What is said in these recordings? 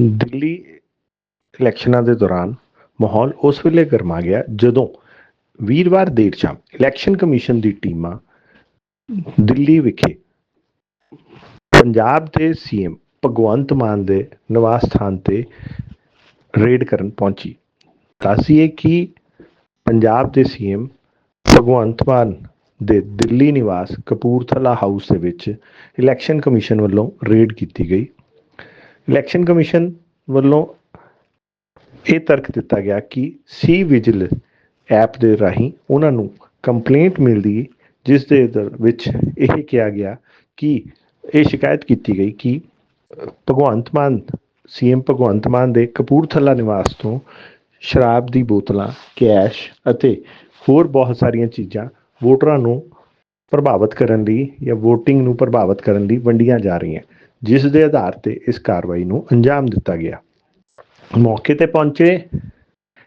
ਦਿੱਲੀ ਇਲੈਕਸ਼ਨਾਂ ਦੇ ਦੌਰਾਨ ਮਾਹੌਲ ਉਸ ਵੇਲੇ ਗਰਮਾ ਗਿਆ ਜਦੋਂ ਵੀਰਵਾਰ ਦੇਰ ਸ਼ਾਮ ਇਲੈਕਸ਼ਨ ਕਮਿਸ਼ਨ ਦੀ ਟੀਮਾਂ ਦਿੱਲੀ ਵਿਖੇ ਪੰਜਾਬ ਦੇ ਸੀਐਮ ਭਗਵੰਤ ਮਾਨ ਦੇ ਨਿਵਾਸ ਸਥਾਨ ਤੇ ਰੇਡ ਕਰਨ ਪਹੁੰਚੀ। ਦੱਸੀਏ ਕਿ ਪੰਜਾਬ ਦੇ ਸੀਐਮ ਭਗਵੰਤ ਮਾਨ ਦੇ ਦਿੱਲੀ ਨਿਵਾਸ ਕਪੂਰਥਲਾ ਹਾਊਸ ਦੇ ਵਿੱਚ ਇਲੈਕਸ਼ਨ ਕਮਿਸ਼ਨ ਵੱਲੋਂ ਰੇਡ ਕੀਤੀ ਗਈ। ਇਲੈਕਸ਼ਨ ਕਮਿਸ਼ਨ ਵੱਲੋਂ ਇਹ ਤਰਕ ਦਿੱਤਾ ਗਿਆ ਕਿ ਸੀ ਵਿਜੀਲ ਐਪ ਦੇ ਰਾਹੀਂ ਉਹਨਾਂ ਨੂੰ ਕੰਪਲੇਂਟ ਮਿਲਦੀ ਜਿਸ ਦੇ ਦਰ- ਵਿੱਚ ਇਹ ਕਿਹਾ ਗਿਆ ਕਿ ਇਹ ਸ਼ਿਕਾਇਤ ਕੀਤੀ ਗਈ ਕਿ ਭਗਵੰਤ ਮਾਨ ਸੀਐਮ ਭਗਵੰਤ ਮਾਨ ਦੇ ਕਪੂਰਥਲਾ ਨਿਵਾਸ ਤੋਂ ਸ਼ਰਾਬ ਦੀ ਬੋਤਲਾਂ, ਕੈਸ਼ ਅਤੇ ਹੋਰ ਬਹੁਤ ਸਾਰੀਆਂ ਚੀਜ਼ਾਂ ਵੋਟਰਾਂ ਨੂੰ ਪ੍ਰਭਾਵਿਤ ਕਰਨ ਲਈ ਜਾਂ VOTING ਨੂੰ ਪ੍ਰਭਾਵਿਤ ਕਰਨ ਲਈ ਵੰਡੀਆਂ ਜਾ ਰਹੀਆਂ। ਜਿਸ ਦੇ ਆਧਾਰ ਤੇ ਇਸ ਕਾਰਵਾਈ ਨੂੰ ਅੰਜਾਮ ਦਿੱਤਾ ਗਿਆ। ਮੌਕੇ ਤੇ ਪਹੁੰਚੇ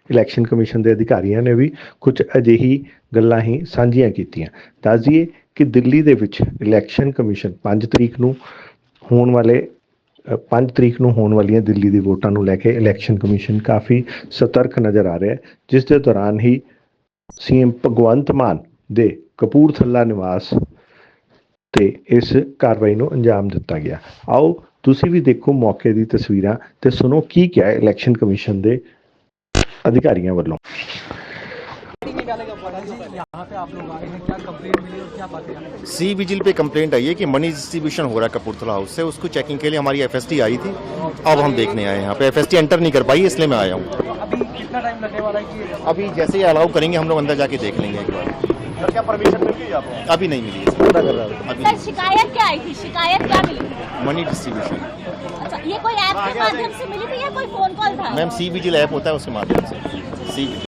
ਇਲੈਕਸ਼ਨ ਕਮਿਸ਼ਨ ਦੇ ਅਧਿਕਾਰੀਆਂ ਨੇ ਵੀ ਕੁਝ ਅਜਿਹੀ ਗੱਲਾਂ ਹੀ ਸਾਂਝੀਆਂ ਕੀਤੀਆਂ। ਦੱਸ ਦਈਏ ਕਿ ਦਿੱਲੀ ਦੇ ਵਿੱਚ ਇਲੈਕਸ਼ਨ ਕਮਿਸ਼ਨ 5 ਤਰੀਕ ਨੂੰ ਹੋਣ ਵਾਲੇ ਅ, 5 ਤਰੀਕ ਨੂੰ ਹੋਣ ਵਾਲੀਆਂ ਦਿੱਲੀ ਦੀ ਵੋਟਾਂ ਨੂੰ ਲੈ ਕੇ ਇਲੈਕਸ਼ਨ ਕਮਿਸ਼ਨ ਕਾਫੀ ਸਤਰਕ ਨਜ਼ਰ ਆ ਰਿਹਾ ਹੈ ਜਿਸ ਦੇ ਦੌਰਾਨ ਹੀ ਸੀਐਮ ਭਗਵੰਤ ਮਾਨ ਦੇ ਕਪੂਰਥਲਾ ਨਿਵਾਸ ਤੇ ਇਸ ਕਾਰਵਾਈ ਨੂੰ ਅੰਜਾਮ ਦਿੱਤਾ ਗਿਆ ਆਓ ਤੁਸੀਂ ਵੀ ਦੇਖੋ ਮੌਕੇ ਦੀ ਤਸਵੀਰਾਂ ਤੇ ਸੁਣੋ ਕੀ ਕਿਹਾ ਇਲੈਕਸ਼ਨ ਕਮਿਸ਼ਨ ਦੇ ਅਧਿਕਾਰੀਆਂ ਵੱਲੋਂ यहाँ पे आप लोग आए हैं क्या कंप्लेंट मिली और क्या बातें हैं सी विजिल पे कंप्लेंट आई है कि मनी डिस्ट्रीब्यूशन हो रहा है कपूरथला हाउस से उसको चेकिंग के लिए हमारी एफएसटी आई थी अब हम देखने आए हैं यहाँ पे एफएसटी एंटर नहीं कर पाई इसलिए मैं आया हूँ तो अभी कितना टाइम लगने वाला है कि अभी जैसे ही अलाउ करेंगे हम लोग अंदर जाके देख लेंगे एक बार सर क्या परमिशन मिल गई आपको अभी नहीं मिली है अभी सर शिकायत क्या आई थी शिकायत क्या मिली थी मनी डिस्ट्रीब्यूशन अच्छा ये कोई ऐप के माध्यम से मिली थी या कोई फोन कॉल था मैम सी विजिल ऐप होता है उसके माध्यम से सी विजिल